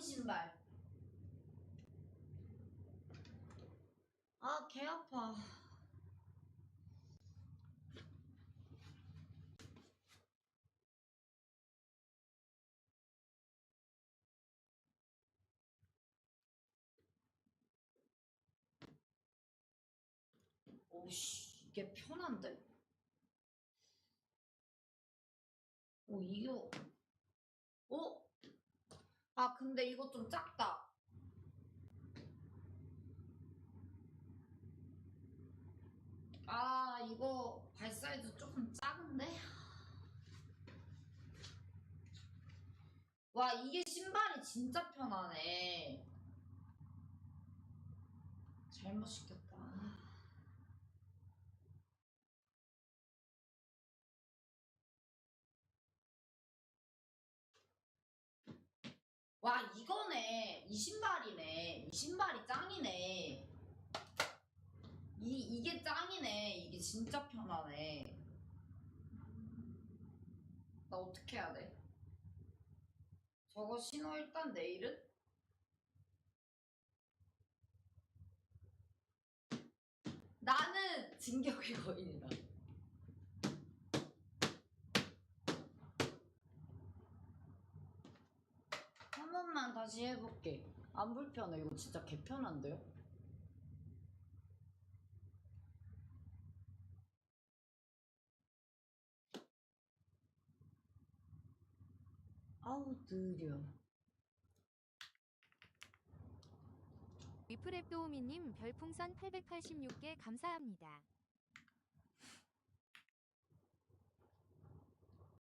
신발. 아, 개 아파. 오씨, 이게 편한데? 오, 이거, 어? 아, 근데 이거 좀 작다. 아, 이거 발 사이즈 조금 작은데? 와, 이게 신발이 진짜 편하네. 잘못 시켰다. 와, 이거네. 이 신발이네. 이 신발이 짱이네. 이, 이게 짱이네. 이게 진짜 편하네. 나 어떻게 해야 돼? 저거 신어 일단 내일은? 나는 진격의 거인이다. 한 번만 다시 해볼게. 안 불편해. 이거 진짜 개편한데요? 아우 느려. 위프랩 도우미님 별풍선 886개 감사합니다.